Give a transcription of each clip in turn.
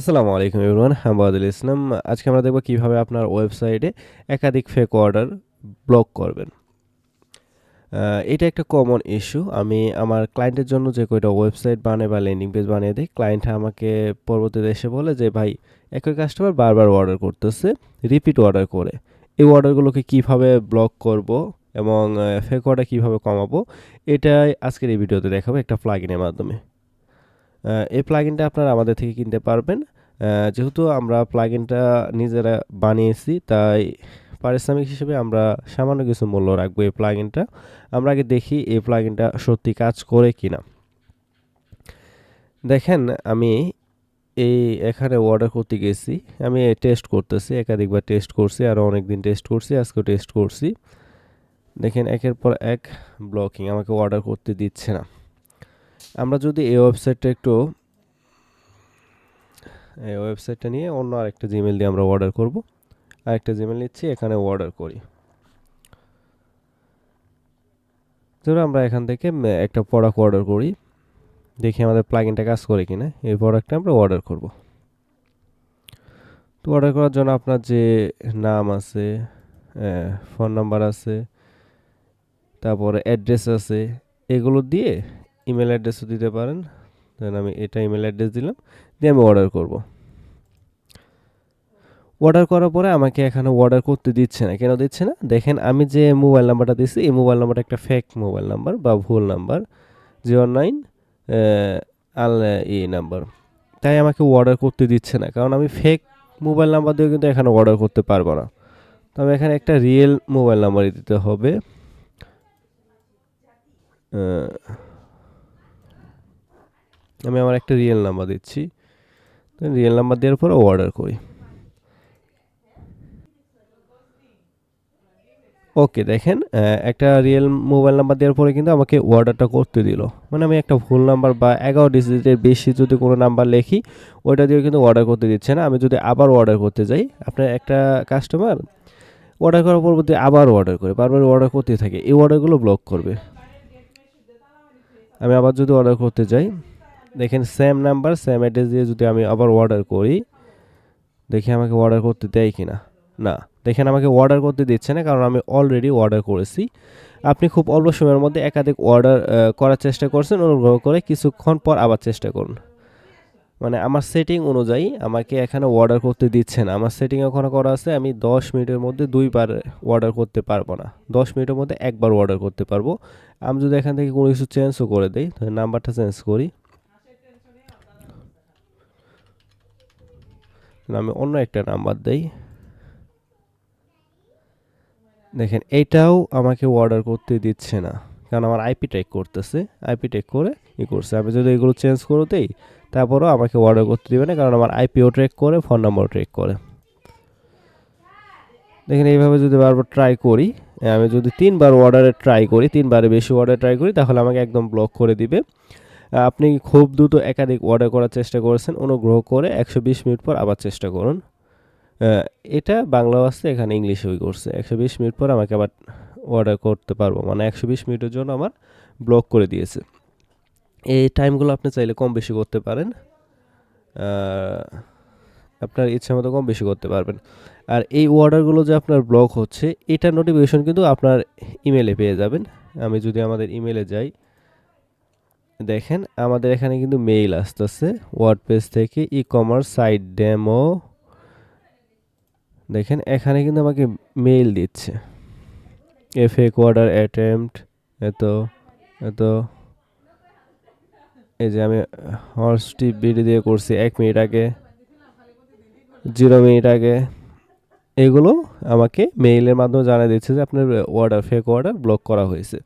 আসসালামু আলাইকুম এভরিওয়ান হামবাদুল ইসলাম। আজকে আমরা দেখব কীভাবে আপনার ওয়েবসাইটে একাধিক ফেক অর্ডার ব্লক করবেন। এটা একটা কমন ইস্যু আমি আমার ক্লায়েন্টের জন্য যে কয়টা ওয়েবসাইট বানাই বা ল্যান্ডিং পেজ বানিয়ে দিই ক্লায়েন্ট আমাকে পরবর্তীতে এসে বলে যে, ভাই, একই কাস্টমার বারবার অর্ডার করতেছে রিপিট অর্ডার করে। এই অর্ডারগুলোকে কীভাবে ব্লক করব এবং ফেক অর্ডার কীভাবে কমাবো, এটাই আজকের এই ভিডিওতে দেখাবো একটা প্লাগইনের মাধ্যমে। এই প্লাগইনটা আপনারা আমাদের থেকে কিনতে পারবেন। যেহেতু আমরা প্লাগইনটা নিজেরা বানিয়েছি, তাই পারিশ্রমিক হিসেবে আমরা সামান্য কিছু মূল্য রাখব এই প্লাগইনটা আমরা আগে দেখি এই প্লাগইনটা সত্যি কাজ করে কিনা। দেখেন, আমি এই এখানে অর্ডার করতে গেছি। আমি টেস্ট করতেছি, একাধিকবার টেস্ট করছি আরও অনেক দিন টেস্ট করছি, আজকেও টেস্ট করছি। দেখেন, একের পর এক ব্লকিং আমাকে অর্ডার করতে দিচ্ছে না। আমরা যদি এই ওয়েবসাইটটা একটু, এই ওয়েবসাইটটা নিয়ে অন্য আরেকটা জিমেল দিয়ে আমরা অর্ডার করব। আরেকটা জিমেল নিচ্ছি, এখানে অর্ডার করি। ধরো আমরা এখান থেকে একটা প্রোডাক্ট অর্ডার করি। দেখি আমাদের প্লাগইনটা কাজ করে কিনা। এই প্রোডাক্টটা আমরা অর্ডার করব। তো অর্ডার করার জন্য আপনার যে নাম আছে ফোন নাম্বার আছে, তারপরে অ্যাড্রেস আছে, এগুলো দিয়ে ইমেল অ্যাড্রেসও দিতে পারেন। দেন আমি এটা ইমেল অ্যাড্রেস দিলাম। দিয়ে আমি অর্ডার করব। অর্ডার করার পরে আমাকে এখানে অর্ডার করতে দিচ্ছে না। কেন দিচ্ছে না? দেখেন আমি যে মোবাইল নাম্বারটা দিচ্ছি এই মোবাইল নাম্বারটা একটা ফেক মোবাইল নাম্বার বা ভুল নাম্বার জিরো নাইন আল এই নাম্বার তাই আমাকে অর্ডার করতে দিচ্ছে না। কারণ আমি ফেক মোবাইল নাম্বার দিয়ে কিন্তু এখানে অর্ডার করতে পারব না। তবে এখানে একটা রিয়েল মোবাইল নাম্বারই দিতে হবে। আমি আমার একটা রিয়েল নাম্বার দিচ্ছি। রিয়েল নাম্বার দেওয়ার পরে অর্ডার করি। ওকে দেখেন একটা রিয়েল মোবাইল নাম্বার দেওয়ার পরে কিন্তু আমাকে অর্ডারটা করতে দিল। মানে আমি একটা ভুল নাম্বার বা এগারো ডিজিটের বেশি যদি কোনো নাম্বার লিখি, ওইটা দিয়ে কিন্তু অর্ডার করতে দিচ্ছে না। আমি যদি আবার অর্ডার করতে যাই, আপনার একটা কাস্টমার অর্ডার করার পরবর্তী আবার অর্ডার করে, বারবার অর্ডার করতে থাকে। এই অর্ডারগুলো ব্লক করবে। আমি আবার যদি অর্ডার করতে যাই দেখেন সেম নাম্বার সেম অ্যাড্রেস দিয়ে যদি আমি আবার অর্ডার করি, দেখি আমাকে অর্ডার করতে দেয় কি না না দেখেন আমাকে অর্ডার করতে দিচ্ছে না, কারণ আমি অলরেডি অর্ডার করেছি। আপনি খুব অল্প সময়ের মধ্যে একাধিক অর্ডার করার চেষ্টা করছেন, অনুগ্রহ করে কিছুক্ষণ পর আবার চেষ্টা করুন। মানে আমার সেটিং অনুযায়ী আমাকে এখানে অর্ডার করতে দিচ্ছে না। আমার সেটিং ওখানে করা আছে, আমি দশ মিনিটের মধ্যে দুইবার অর্ডার করতে পারব না। দশ মিনিটের মধ্যে একবার অর্ডার করতে পারব। আমি যদি এখান থেকে কোনো কিছু চেঞ্জও করে দিই নাম্বারটা চেঞ্জ করি। আমি অন্য একটা নাম্বার দেই। দেখেন এইটাও আমাকে অর্ডার করতে দিচ্ছে না, কারণ আমার আইপি ট্যাগ করতেছে। আইপি ট্যাগ করে ই করছে। আমি যদি এগুলো চেঞ্জ করে দেই, তারপরেও আমাকে অর্ডার করতে দিবে না, কারণ আমার আইপিও ট্র্যাক করে ফোন নাম্বারও ট্র্যাক করে। দেখেন, এইভাবে যদি বারবার ট্রাই করি, আমি যদি তিনবার অর্ডারে ট্রাই করি তিনবারে বেশি অর্ডার ট্রাই করি, তাহলে আমাকে একদম ব্লক করে দিবে। আপনি খুব দ্রুত একাধিক অর্ডার করার চেষ্টা করেছেন, অনুগ্রহ করে একশো বিশ মিনিট পর আবার চেষ্টা করুন। এটা বাংলাও আসছে এখানে ইংলিশেও করছে। একশো বিশ মিনিট পর আমাকে আবার অর্ডার করতে পারব। মানে একশো বিশ মিনিটের জন্য আমার ব্লক করে দিয়েছে। এই টাইমগুলো আপনি চাইলে কম বেশি করতে পারেন। আপনার ইচ্ছা মতো কম বেশি করতে পারবেন। আর এই অর্ডারগুলো যে আপনার ব্লক হচ্ছে এটা নোটিফিকেশন কিন্তু আপনার ইমেলে পেয়ে যাবেন। আমি যদি আমাদের ইমেলে যাই দেখেন, আমাদের এখানে কিন্তু মেইল আসতেছে। ওয়ার্ড পেজ থেকে ই কমার্স সাইট ডেমো দেখেন, এখানে কিন্তু আমাকে মেইল দিচ্ছে। এফ এক অর্ডার অ্যাটেম্পট এত এত। এই যে আমি হর্সটি বিডি দিয়ে করছি এক মিনিট আগে জিরো মিনিট আগে। এগুলো আমাকে মেইলের মাধ্যমে জানিয়ে দিচ্ছে যে আপনার অর্ডার ফেক অর্ডার ব্লক করা হয়েছে।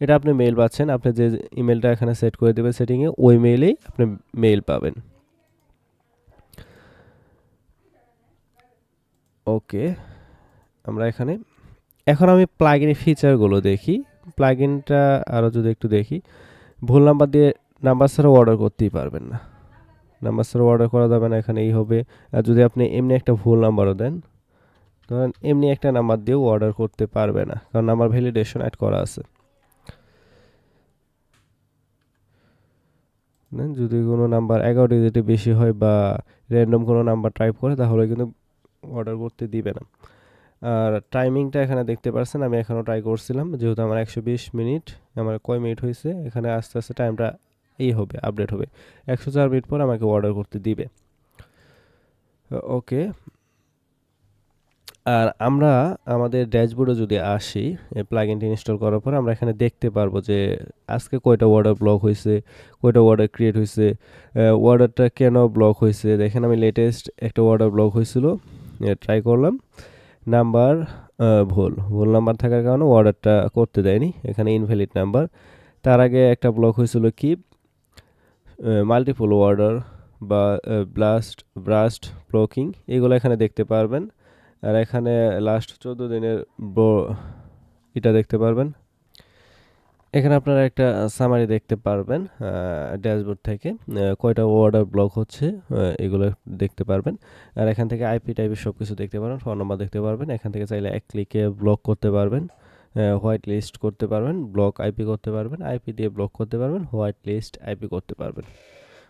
এটা আপনি মেইল পাচ্ছেন, আপনি যে ইমেলটা এখানে সেট করে দেবেন সেটিংয়ে ওই মেইলেই আপনি মেইল পাবেন। ওকে আমরা এখানে, এখন আমি প্লাগইনের ফিচারগুলো দেখি। প্লাগইনটা আরও যদি একটু দেখি, ভুল নাম্বার দিয়ে নাম্বার ছাড়াও অর্ডার করতেই পারবেন না। নাম্বার ছাড়াও অর্ডার করা যাবে না, এখানে এই হবে। আর যদি আপনি এমনি একটা ভুল নাম্বারও দেন, ধরেন এমনি একটা নাম্বার দিয়েও অর্ডার করতে পারবে না, কারণ নাম্বার ভ্যালিডেশন অ্যাড করা আছে। যদি কোনো নাম্বার এগারো ডিজিটে বেশি হয় বা র্যান্ডম কোনো নাম্বার টাইপ করে, তাহলে কিন্তু অর্ডার করতে দিবে না। আর টাইমিংটা এখানে দেখতে পারছেন, আমি এখনও ট্রাই করছিলাম। যেহেতু আমার একশো বিশ মিনিট আমার কয় মিনিট হয়েছে, এখানে আস্তে আস্তে টাইমটা এই হবে আপডেট হবে। একশো চার মিনিট পর আমাকে অর্ডার করতে দিবে। ওকে আর আমরা আমাদের ড্যাশবোর্ডে যদি আসি প্লাগইনটি ইনস্টল করার পর আমরা এখানে দেখতে পারব যে আজকে কয়টা অর্ডার ব্লক হয়েছে, কয়টা অর্ডার ক্রিয়েট হয়েছে অর্ডারটা কেন ব্লক হয়েছে। দেখেন আমি লেটেস্ট একটা অর্ডার ব্লক হয়েছিল ট্রাই করলাম। নাম্বার ভুল। ভুল নাম্বার থাকার কারণে অর্ডারটা করতে দেয়নি, এখানে ইনভ্যালিড নাম্বার তার আগে একটা ব্লক হয়েছিল কি? মাল্টিপল অর্ডার বা ব্লাস্ট ব্রাস্ট ব্লকিং এগুলো এখানে দেখতে পারবেন। আর এখানে লাস্ট চোদ্দ দিনের এটা দেখতে পারবেন। এখানে আপনারা একটা সামারি দেখতে পারবেন ড্যাশবোর্ড থেকে। কয়টা ওয়ার্ডার ব্লক হচ্ছে এগুলো দেখতে পারবেন। আর এখান থেকে আইপি টাইপের সব কিছু দেখতে পারবেন ফোন নাম্বার দেখতে পারবেন। এখান থেকে চাইলে এক ক্লিকে ব্লক করতে পারবেন হোয়াইট লিস্ট করতে পারবেন ব্লক আইপি করতে পারবেন আইপি দিয়ে ব্লক করতে পারবেন হোয়াইট লিস্ট আইপি করতে পারবেন।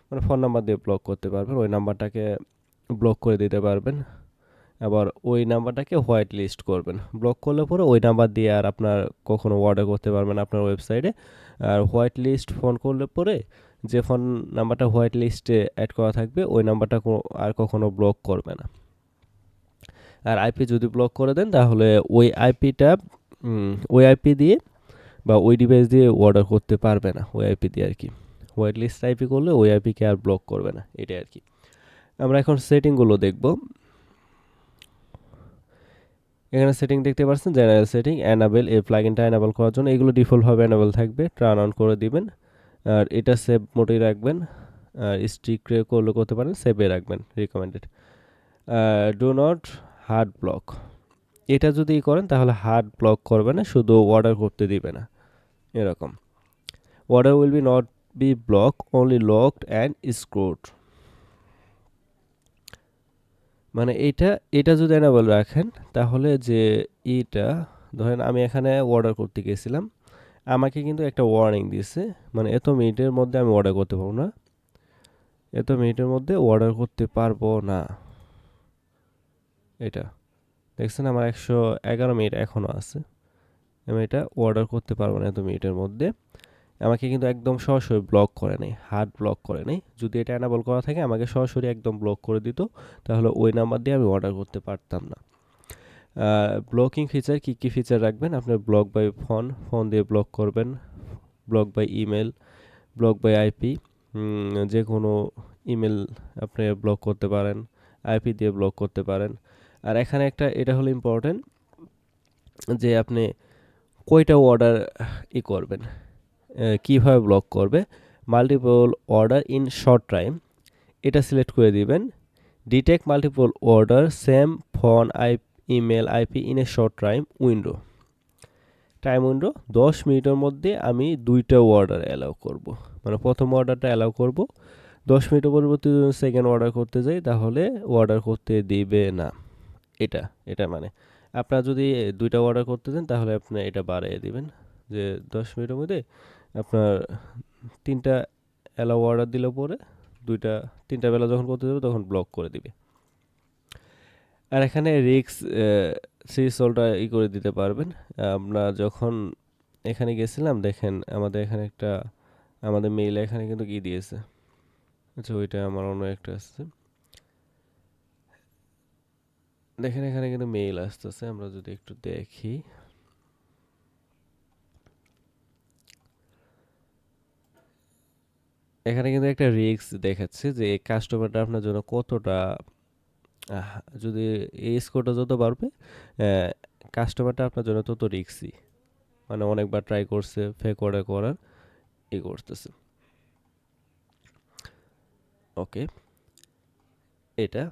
মানে ফোন নাম্বার দিয়ে ব্লক করতে পারবেন, ওই নাম্বারটাকে ব্লক করে দিতে পারবেন। আবার ওই নাম্বারটাকে হোয়াইট লিস্ট করবেন। ব্লক করলে পরে ওই নাম্বার দিয়ে আর আপনার কখনো অর্ডার করতে পারবেন আপনার ওয়েবসাইটে আর হোয়াইট লিস্ট ফোন করলে পরে যে ফোন নাম্বারটা হোয়াইট লিস্টে অ্যাড করা থাকবে, ওই নাম্বারটা আর কখনো ব্লক করবে না। আর আইপি যদি ব্লক করে দেন, তাহলে ওই আইপিটা ওই আইপি দিয়ে বা ওই ডিভাইস দিয়ে অর্ডার করতে পারবে না, ওই আইপি দিয়ে আর কি। হোয়াইট লিস্ট আইপি করলে ওই আইপিকে আর ব্লক করবে না, এটাই আর কি। আমরা এখন সেটিংগুলো দেখব। এখানে সেটিং দেখতে পাচ্ছেন জেনারেল সেটিং অ্যানাবেল এই প্লাগইনটা অ্যানাবেল করার জন্য এগুলো ডিফল্টভাবে অ্যানাবেল থাকবে টার্ন অন করে দিবেন, আর এটা সেভ মোটেই রাখবেন, আর স্ট্রিক করলে করতে পারেন সেভে রাখবেন recommended do not hard block এটা যদি করেন তাহলে হার্ড ব্লক করবে না, শুধু অর্ডার করতে দিবে না, এরকম। Order will be not be block only locked and স্ক্রোড মানে এইটা এটা যদি এনাবল রাখেন, তাহলে যে এটা ধরেন আমি এখানে অর্ডার করতে গেছিলাম, আমাকে কিন্তু একটা ওয়ার্নিং দিয়েছে মানে এত মিনিটের মধ্যে আমি অর্ডার করতে পারব না। এত মিনিটের মধ্যে অর্ডার করতে পারব না। এটা, দেখছেন আমার একশো এগারো মিনিট এখনও আছে। আমি এটা অর্ডার করতে পারব না এত মিনিটের মধ্যে। আমাকে কিন্তু একদম সরাসরি ব্লক করে নেই হার্ড ব্লক করে নেই যদি এটা অ্যানাবল করা থাকে, আমাকে সরাসরি একদম ব্লক করে দিত, তাহলে ওই নাম্বার দিয়ে আমি অর্ডার করতে পারতাম না। ব্লকিং ফিচার কী কী ফিচার রাখবেন? আপনার ব্লক বাই ফোন ফোন দিয়ে ব্লক করবেন block by email block by IP যে কোনো ইমেল আপনি ব্লক করতে পারেন আইপি দিয়ে ব্লক করতে পারেন। আর এখানে একটা, এটা হলো ইম্পর্টেন্ট যে আপনি কয়টা অর্ডার ই করবেন। কীভাবে ব্লক করবে? Multiple order in short time এটা সিলেক্ট করে দিবেন। Detect multiple order same phone I email IP in a short time window time window দশ মিনিটের মধ্যে আমি দুইটা অর্ডার অ্যালাউ করব। মানে প্রথম অর্ডারটা অ্যালাউ করব। দশ মিনিটের পরবর্তী যদি সেকেন্ড অর্ডার করতে যাই, তাহলে অর্ডার করতে দিবে না। এটা এটা মানে। আপনার যদি দুইটা অর্ডার করতে দেন তাহলে আপনি এটা বাড়িয়ে দিবেন। যে দশ মিনিটের মধ্যে আপনার তিনটা অ্যালাউ অর্ডার দিলে পরে দুইটা, তিনটা বেলা যখন করতে যাবে তখন ব্লক করে দিবে। আর এখানে রিক্স সিরিজলটা ই করে দিতে পারবেন। আমরা যখন এখানে গেছিলাম, দেখেন আমাদের এখানে একটা, আমাদের মেইলে এখানে কিন্তু কি দিয়েছে? আচ্ছা ওইটা আমার অন্য একটা আসছে দেখেন এখানে কিন্তু মেইল আসতেছে, আমরা যদি একটু দেখি। এখানে কিন্তু একটা রিস্ক দেখাচ্ছে যে এই কাস্টমারটা আপনার জন্য কতটা যদি এই স্কোরটা যত বাড়বে কাস্টমারটা আপনার জন্য তত রিক্সি মানে অনেকবার ট্রাই করছে ফেক অর্ডার করার, এ করতেছে। ওকে এটা।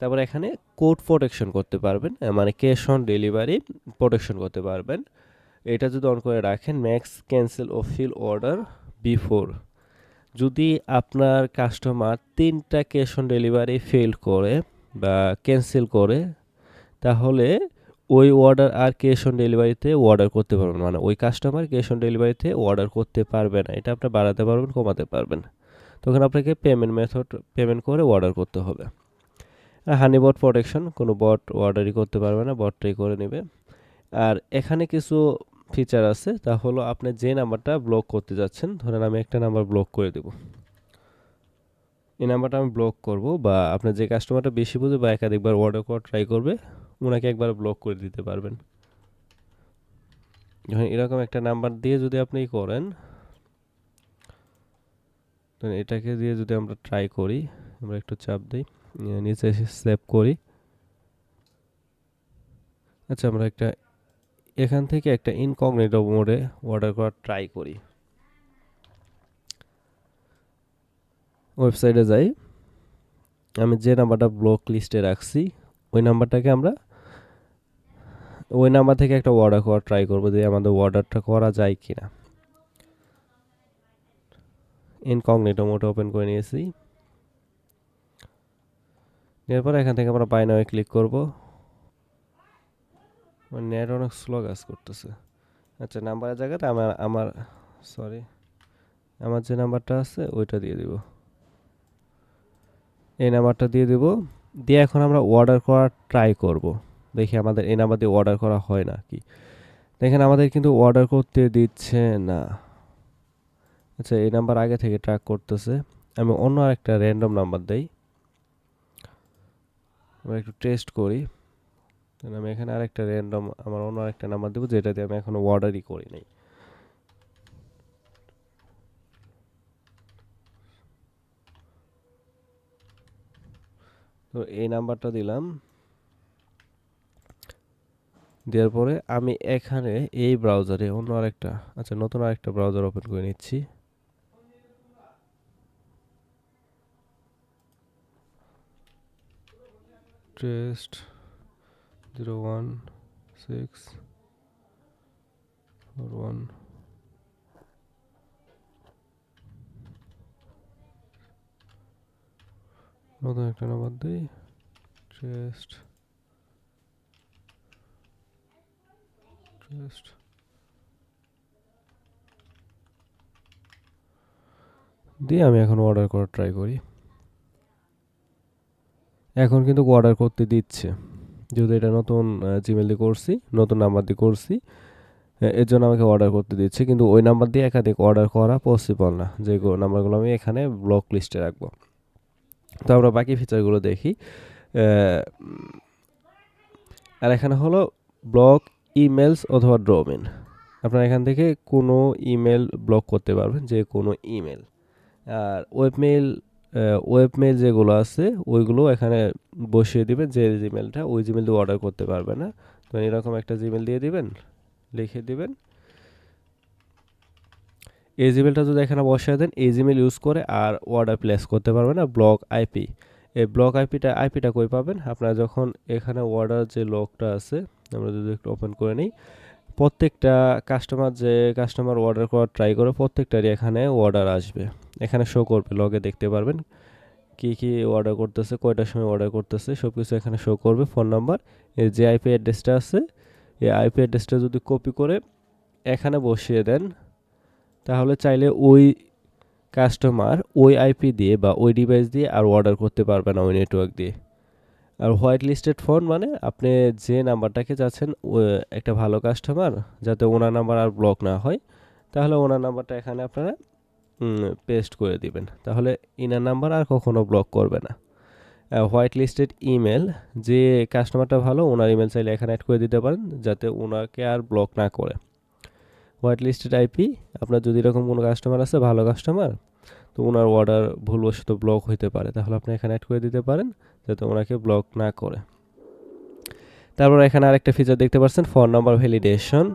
তারপর এখানে কোড প্রোটেকশন করতে পারবেন মানে ক্যাশ অন ডেলিভারি প্রোটেকশন করতে পারবেন। এটা যদি অন করে রাখেন ম্যাক্স ক্যান্সেল ও ফিল অর্ডার বিফোর যদি আপনার কাস্টমার তিনটা ক্যাশ অন ডেলিভারি ফেল করে বা ক্যান্সেল করে, তাহলে ওই অর্ডার আর ক্যাশ অন ডেলিভারিতে অর্ডার করতে পারবেন। মানে ওই কাস্টমার ক্যাশ অন ডেলিভারিতে অর্ডার করতে পারবে না। এটা আপনি বাড়াতে পারবেন, কমাতে পারবেন। তখন আপনাকে পেমেন্ট মেথড পেমেন্ট করে অর্ডার করতে হবে। হানি বট প্রোটেকশন কোনো বট অর্ডারই করতে পারবে না বটটাই করে নেবে। আর এখানে কিছু ফিচার আছে, তা হলো আপনি যে নাম্বারটা ব্লক করতে যাচ্ছেন, ধরেন আমি একটা নাম্বার ব্লক করে দেব। এই নাম্বারটা আমি ব্লক করব বা আপনার যে কাস্টমারটা বেশি বুঝে বা একাধিকবার অর্ডার করা ট্রাই করবে ওনাকে একবার ব্লক করে দিতে পারবেন। যখন এরকম একটা নাম্বার দিয়ে যদি আপনি করেন এটাকে দিয়ে যদি আমরা ট্রাই করি, আমরা একটু চাপ দিই, নিচে এসে সেভ করি। আচ্ছা আমরা একটা এখান থেকে একটা ইনকগনিটো মোডে অর্ডার করার ট্রাই করি। ওয়েবসাইটে যাই। আমি যে নাম্বারটা ব্লক লিস্টে রাখছি, ওই নাম্বারটাকে আমরা, ওই নাম্বার থেকে একটা অর্ডার করার ট্রাই করব যে আমাদের অর্ডারটা করা যায় কি না ইনকগনিটো মোড ওপেন করে নিয়েছি। এরপর এখান থেকে আমরা বাই নামে ক্লিক করব। নেট অনেক স্লো কাজ করতেছে। আচ্ছা নাম্বারের জায়গাতে আমার আমার সরি আমার যে নাম্বারটা আছে, ওইটা দিয়ে দিব। এই নাম্বারটা দিয়ে দিব। দিয়ে এখন আমরা অর্ডার করার ট্রাই করব। দেখি আমাদের এই নাম্বার দিয়ে অর্ডার করা হয় না কি? দেখেন আমাদের কিন্তু অর্ডার করতে দিচ্ছে না। আচ্ছা এই নাম্বার আগে থেকে ট্র্যাক করতেছে। আমি অন্য আরেকটা র্যান্ডম নাম্বার দেই। আমরা একটু টেস্ট করি। আমি এখানে আরেকটা র্যান্ডম আমার অন্য আরেকটা নাম্বার দেবো, যেটা দিয়ে আমি এখনও অর্ডারই করি নাই। তো এই নাম্বারটা দিলাম। দেওয়ার পরে আমি এখানে এই ব্রাউজারে অন্য আরেকটা আচ্ছা নতুন আরেকটা ব্রাউজার ওপেন করে নিচ্ছি। Test zero one six four one নতুন একটা নাম্বার দিই। টেস্ট টেস্ট দিয়ে আমি এখন অর্ডার করার ট্রাই করি। এখন কিন্তু অর্ডার করতে দিচ্ছে। যেহেতু এটা নতুন জিমেল দিয়ে করছি, নতুন নাম্বার দিয়ে করছি এর জন্য আমাকে অর্ডার করতে দিচ্ছে, কিন্তু ওই নাম্বার দিয়ে একাধিক অর্ডার করা পসিবল না। যে নাম্বারগুলো আমি এখানে ব্লক লিস্টে রাখব। তো আমরা বাকি ফিচারগুলো দেখি। আর এখানে হলো ব্লক ইমেলস অথবা ড্রোমেন আপনারা এখান থেকে কোনো ইমেল ব্লক করতে পারবেন, যে কোনো ইমেল আর ওয়েবমেল ওয়েবমেল যেগুলো আছে, ওইগুলো এখানে বসিয়ে দিবেন, যে জিমেলটা ওই জিমেল দিয়ে অর্ডার করতে পারবে না। তো এরকম একটা জিমেল দিয়ে দিবেন, লিখে দিবেন। এই জিমেলটা যদি এখানে বসিয়ে দেন, এই জিমেল ইউজ করে আর অর্ডার প্লেস করতে পারবে না ব্লক আইপি এই ব্লক আইপিটা আইপিটা কই পাবেন? আপনারা যখন এখানে অর্ডার যে লকটা আছে, আমরা যদি একটু ওপেন করে নিই, প্রত্যেকটা কাস্টমার যে কাস্টমার অর্ডার করার ট্রাই করে, প্রত্যেকটারই এখানে অর্ডার আসবে। এখানে শো করবে লগে দেখতে পারবেন কি কি অর্ডার করতেছে, কয়টার সময় অর্ডার করতেছে সব কিছু এখানে শো করবে ফোন নাম্বার যে আইপি অ্যাড্রেসটা আছে, এই আইপি অ্যাড্রেসটা যদি কপি করে এখানে বসিয়ে দেন, তাহলে চাইলে ওই কাস্টমার ওই আইপি দিয়ে বা ওই ডিভাইস দিয়ে আর অর্ডার করতে পারবে না ওই নেটওয়ার্ক দিয়ে। আর হোয়াইট লিস্টেড ফোন মানে আপনি যে নাম্বারটাকে চাচ্ছেন একটা ভালো কাস্টমার যাতে ওনার নাম্বার আর ব্লক না হয়, তাহলে ওনার নাম্বারটা এখানে আপনারা পেস্ট করে দিবেন। তাহলে ইনার নাম্বার আর কখনো ব্লক করবে না। হোয়াইট লিস্টেড ইমেল যে কাস্টমারটা ভালো, ওনার ইমেল চাইলে এখানে অ্যাড করে দিতে পারেন, যাতে ওনাকে আর ব্লক না করে। হোয়াইট লিস্টেড আইপি আপনার যদি এরকম কোনো কাস্টমার আছে, ভালো কাস্টমার তো ওনার অর্ডার ভুলবশত ব্লক হইতে পারে। তাহলে আপনি এখানে অ্যাড করে দিতে পারেন, যাতে ওনাকে ব্লক না করে। তারপর এখানে আরেকটা ফিচার দেখতে পাচ্ছেন ফোন নাম্বার ভ্যালিডেশন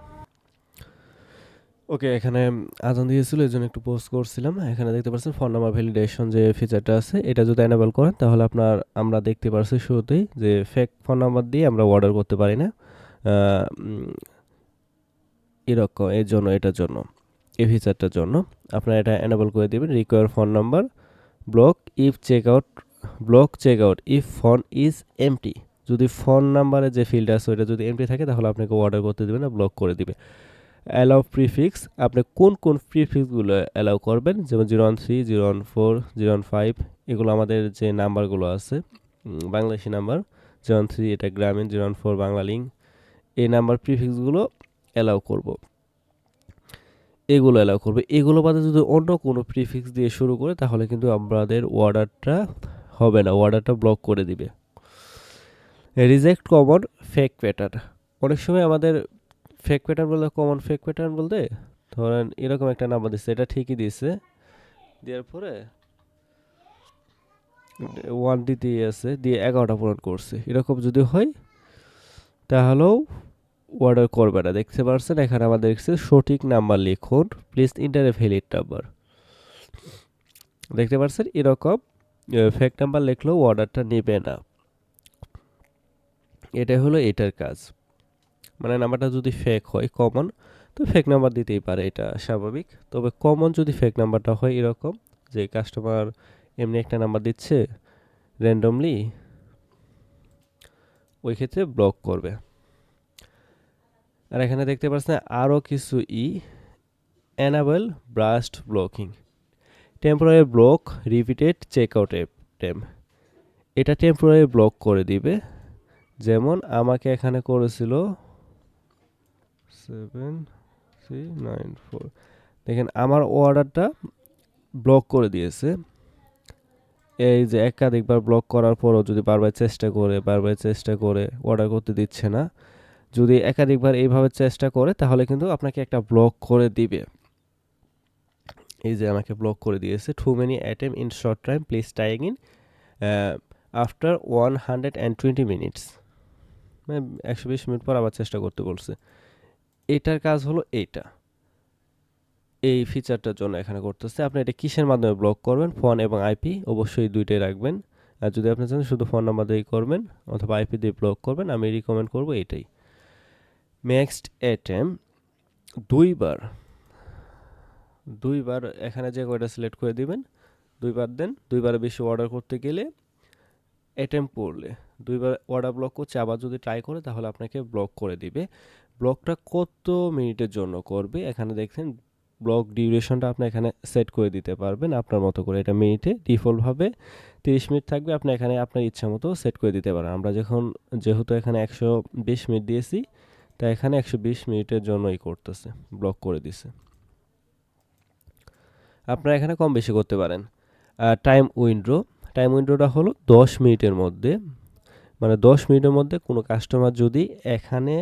ওকে, এখানে আজান দিয়েছিল এই জন্য একটু পোস্ট করছিলাম। এখানে দেখতে পাচ্ছেন ফোন নাম্বার ভ্যালিডেশন যে ফিচারটা আছে, এটা যদি এনেবল করেন, তাহলে আপনার, আমরা দেখতে পাচ্ছি শুরুতেই যে ফেক ফোন নাম্বার দিয়ে আমরা অর্ডার করতে পারি না। এরকম, এর জন্য, এটার জন্য, এই ফিচারটার জন্য। আপনারা এটা এনেবল করে দেবেন require phone number block if checkout block checkout if phone is empty যদি ফোন নাম্বারে যে ফিল্ড আছে, ওইটা যদি এমটি থাকে, তাহলে আপনাকে অর্ডার করতে দেবে না ব্লক করে দিবে। অ্যালাউ প্রিফিক্স আপনি কোন কোন প্রিফিক্সগুলো অ্যালাউ করবেন? যেমন zero one three zero one four zero one five এগুলো আমাদের যে নাম্বারগুলো আছে Bangladeshi number zero one three এটা Grameen zero one four Banglalink এই নাম্বার প্রিফিক্সগুলো অ্যালাউ করব। এগুলো অ্যালাউ করবে। এগুলো বাদে যদি অন্য কোনো প্রিফিক্স দিয়ে শুরু করে, তাহলে কিন্তু আমাদের অর্ডারটা হবে না অর্ডারটা ব্লক করে দিবে। রিজেক্ট কমন ফেক প্যাটার্ন অনেক সময় আমাদের ফেক প্যাটার্ন বলতে কমন ফেক প্যাটার্ন বলতে? ধরেন এরকম একটা নাম্বার দিচ্ছে এটা ঠিকই দিচ্ছে দেওয়ার পরে ওয়ান দিতেই আছে, দিয়ে এগারোটা পূরণ করছে। এরকম যদি হয়, তাহলেও অর্ডার করবে না। দেখতে পারছেন, এখানে আমাদের দেখছে সঠিক নাম্বার লিখুন প্লিজ ইন্টার ভ্যালিড নাম্বার দেখতে পারছেন, এরকম ফেক নাম্বার লিখলেও অর্ডারটা নেবে না। এটা হলো এটার কাজ। মানে নাম্বারটা যদি ফেক হয় কমন তো ফেক নাম্বার দিতেই পারে, এটা স্বাভাবিক। তবে কমন যদি ফেক নাম্বারটা হয়, এরকম যে কাস্টমার এমনি একটা নাম্বার দিচ্ছে র্যান্ডমলি ওই ক্ষেত্রে ব্লক করবে। আর এখানে দেখতে পাচ্ছেন আরও কিছু ই enable burst blocking temporary block repeated checkout টেম এটা টেম্পোরারি ব্লক করে দিবে। যেমন আমাকে এখানে করেছিল সেভেন থ্রি নাইন ফোর দেখেন, আমার অর্ডারটা ব্লক করে দিয়েছে। এই যে একাধিকবার ব্লক করার পরও যদি বারবার চেষ্টা করে, বারবার চেষ্টা করে অর্ডার করতে দিচ্ছে না, যদি একাধিকবার এইভাবে চেষ্টা করে, তাহলে কিন্তু আপনাকে একটা ব্লক করে দিবে। এই যে আমাকে ব্লক করে দিয়েছে। Too many attempt in short time please try in after one hundred and twenty minutes মানে একশো বিশ মিনিট পর আবার চেষ্টা করতে বলছে। এটার কাজ হলো এইটা। এই ফিচারটার জন্য এখানে করতেছে। আপনি এটা কিসের মাধ্যমে ব্লক করবেন? ফোন এবং আইপি অবশ্যই দুইটাই রাখবেন। আর যদি আপনি চান শুধু ফোন নাম্বার দিয়েই করবেন অথবা আইপি দিয়ে ব্লক করবেন, আমি রিকমেন্ড করব এটাই। নেক্সট অ্যাটেম দুইবার দুইবার এখানে যে কয়টা সিলেক্ট করে দিবেন, দুইবার দেন। দুইবার বেশি অর্ডার করতে গেলে অ্যাটেম করলে দুইবার অর্ডার ব্লক করছে, আবার যদি ট্রাই করে তাহলে আপনাকে ব্লক করে দিবে। ব্লকটা কত মিনিটের জন্য করবে? এখানে দেখছেন ব্লক ডিউরেশনটা আপনি এখানে সেট করে দিতে পারবেন আপনার মতো করে। এটা মিনিটে ডিফল্টভাবে তিরিশ মিনিট থাকবে, আপনি এখানে আপনার ইচ্ছা মতো সেট করে দিতে পারেন। আমরা যখন, যেহেতু এখানে একশো বিশ মিনিট দিয়েছি তাই এখানে একশো বিশ মিনিটের জন্যই করতেছে ব্লক করে দিছে। আপনারা এখানে কম বেশি করতে পারেন। টাইম উইন্ডো টাইম উইন্ডোটা হলো দশ মিনিটের মধ্যে। মানে দশ মিনিটের মধ্যে কোনো কাস্টমার যদি এখানে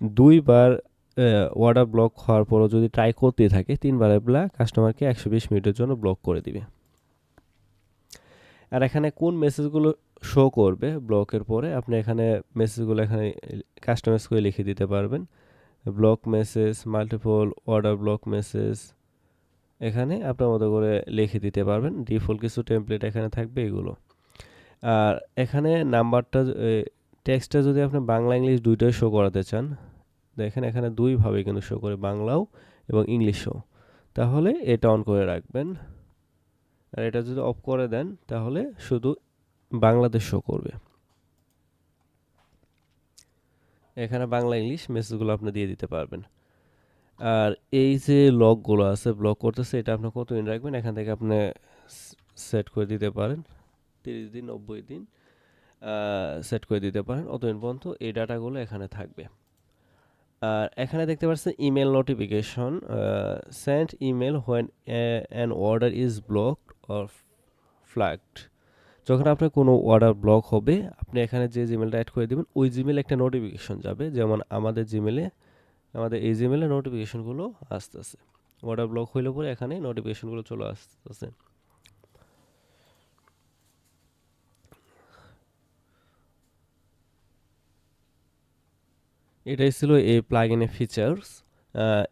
দুইবার অর্ডার ব্লক হওয়ার পরও যদি ট্রাই করতে থাকে, তিনবার এগুলা কাস্টমারকে একশো বিশ মিনিটের জন্য ব্লক করে দিবে। আর এখানে কোন মেসেজগুলো শো করবে ব্লকের পরে আপনি এখানে মেসেজগুলো এখানে কাস্টমাইজ করে লিখে দিতে পারবেন। Block message multiple order block message এখানে আপনার মতো করে লিখে দিতে পারবেন। ডিফল্ট কিছু টেমপ্লেট এখানে থাকবে এগুলো। আর এখানে নাম্বারটা টেক্সটটা যদি আপনি বাংলা ইংলিশ দুইটাই শো করাতে চান, দেখেন এখানে দুইভাবে কিন্তু শো করে, বাংলাও এবং ইংলিশও। তাহলে এটা অন করে রাখবেন। আর এটা যদি অফ করে দেন, তাহলে শুধু বাংলাদেশ শো করবে। এখানে বাংলা ইংলিশ মেসেজগুলো আপনি দিয়ে দিতে পারবেন। আর এই যে লকগুলো আছে ব্লক করতেছে, এটা আপনি কতদিন রাখবেন? এখান থেকে আপনি সেট করে দিতে পারেন। তিরিশ দিন, নব্বই দিন। সেট করে দিতে পারেন। অতদিন পর্যন্ত এই ডাটাগুলো এখানে থাকবে। আর এখানে দেখতে পাচ্ছেন email notification send email when an order is blocked or flagged যখন আপনার কোনো অর্ডার ব্লক হবে, আপনি এখানে যে জিমেলটা অ্যাড করে দেবেন, ওই জিমেলে একটা নোটিফিকেশন যাবে। যেমন আমাদের জিমেলে আমাদের এই জিমেলে নোটিফিকেশনগুলো আসতেছে। অর্ডার ব্লক হইলে পরে এখানে নোটিফিকেশনগুলো চলে আসতেছে। এটাই ছিল এই প্লাগইনের ফিচার্স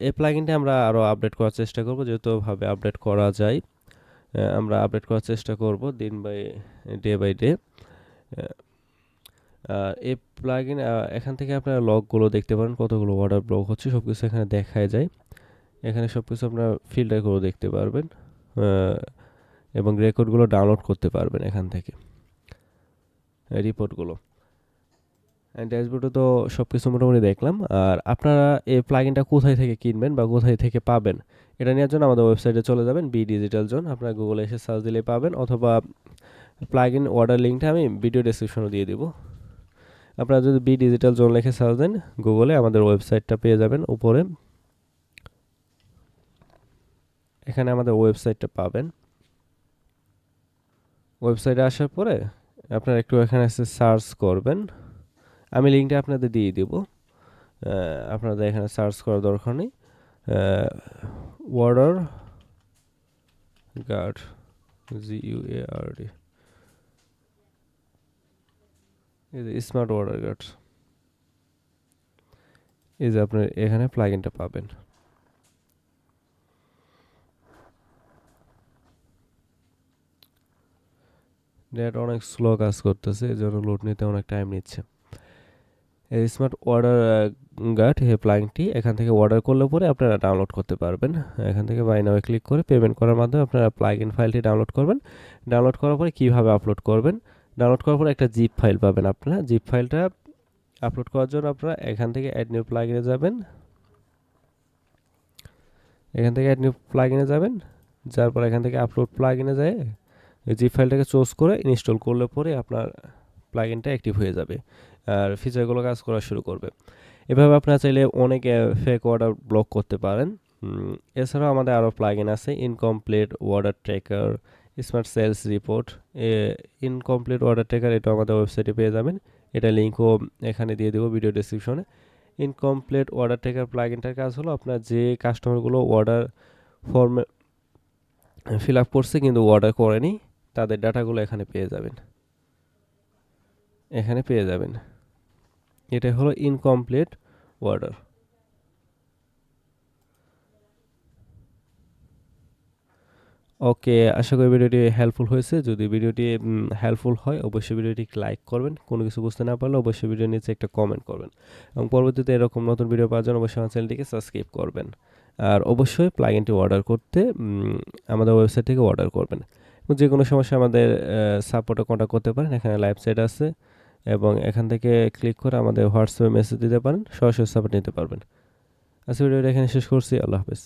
এই প্লাগইনটা আমরা আরও আপডেট করার চেষ্টা করব, যেহেতু ভাবে আপডেট করা যায়। আমরা আপডেট করার চেষ্টা করব দিন বাই ডে বাই ডে। এই প্লাগইন এখান থেকে আপনারা লকগুলো দেখতে পারেন, কতগুলো অর্ডার ব্লক হচ্ছে সব কিছু এখানে দেখায় যায়। এখানে সব কিছু আপনারা ফিল্টার করে দেখতে পারবেন এবং রেকর্ডগুলো ডাউনলোড করতে পারবেন এখান থেকে রিপোর্টগুলো ড্যাশবোর্ডে তো সব কিছু মোটামুটি দেখলাম। আর আপনারা এই প্লাগিনটা কোথায় থেকে কিনবেন বা কোথায় থেকে পাবেন, এটা নেওয়ার জন্য আমাদের ওয়েবসাইটে চলে যাবেন বি ডিজিটাল জোন আপনারা গুগলে এসে সার্চ দিলেই পাবেন, অথবা প্লাগইন অর্ডার লিঙ্কটা আমি ভিডিও ডেসক্রিপশনে দিয়ে দিব। আপনারা যদি বি ডিজিটাল জোন লিখে সার্চ দেন গুগলে আমাদের ওয়েবসাইটটা পেয়ে যাবেন উপরে। এখানে আমাদের ওয়েবসাইটটা পাবেন। ওয়েবসাইটে আসার পরে আপনারা একটু এখানে এসে সার্চ করবেন। আমি লিঙ্কটা আপনাদের দিয়ে দিব। আপনাদের এখানে সার্চ করার দরকার নেই। Order guard G U A R D smart order guard এই যে আপনার এখানে প্লাগইনটা পাবেন। নেট অনেক স্লো কাজ করতেছে এই জন্য লোড নিতে অনেক টাইম নিচ্ছে। স্মার্ট অর্ডার গার্ড এই প্লাগইনটি এখান থেকে অর্ডার করলে পরে আপনারা ডাউনলোড করতে পারবেন। এখান থেকে বাই ক্লিক করে পেমেন্ট করার মাধ্যমে আপনারা প্লাগইন ফাইলটি ডাউনলোড করবেন। ডাউনলোড করার পরে কীভাবে আপলোড করবেন? ডাউনলোড করার পরে একটা জিপ ফাইল পাবেন আপনারা। জিপ ফাইলটা আপলোড করার জন্য আপনারা এখান থেকে অ্যাড নিউ প্লাগইনে যাবেন। এখান থেকে অ্যাড নিউ প্লাগইনে যাবেন। যার পর এখান থেকে আপলোড প্লাগইনে যায়। জিপ ফাইলটাকে চুজ করে ইনস্টল করলে পরে আপনার প্লাগইনটা অ্যাক্টিভ হয়ে যাবে। আর ফিচারগুলো কাজ করা শুরু করবে। এভাবে আপনারা চাইলে অনেক ফেক অর্ডার ব্লক করতে পারেন। এছাড়াও আমাদের আরও প্লাগইন আছে incomplete order tracker smart sales report incomplete order tracker এটা আমাদের ওয়েবসাইটে পেয়ে যাবেন। এটা লিঙ্কও এখানে দিয়ে দেবো ভিডিও ডিসক্রিপশনে ইনকমপ্লিট অর্ডার ট্র্যাকার প্লাগইনটার কাজ হলো আপনার যে কাস্টমারগুলো অর্ডার ফর্মে ফিল আপ করছে কিন্তু অর্ডার করেনি, তাদের ডাটাগুলো এখানে পেয়ে যাবেন। এখানে পেয়ে যাবেন। এটা হলো ইনকমপ্লিট অর্ডার ওকে আশা করি ভিডিওটি হেল্পফুল হয়েছে। যদি ভিডিওটি হেল্পফুল হয়, অবশ্যই ভিডিওটি লাইক করবেন। কোনো কিছু বুঝতে না পারলে অবশ্যই ভিডিও নিচে একটা কমেন্ট করবেন। এবং পরবর্তীতে এরকম নতুন ভিডিও পাওয়ার জন্য অবশ্যই আমার চ্যানেলটিকে সাবস্ক্রাইব করবেন। আর অবশ্যই প্লাগইনটি অর্ডার করতে আমাদের ওয়েবসাইট থেকে অর্ডার করবেন। যে কোনো সমস্যা আমাদের সাপোর্টে কন্ট্যাক্ট করতে পারেন। এখানে লাইভ সাইট আছে। এবং এখান থেকে ক্লিক করে আমাদের হোয়াটসঅ্যাপে মেসেজ দিতে পারেন, সরাসরি সাপোর্ট নিতে পারবেন। আজকে ভিডিওটা এখানে শেষ করছি, আল্লাহ হাফেজ।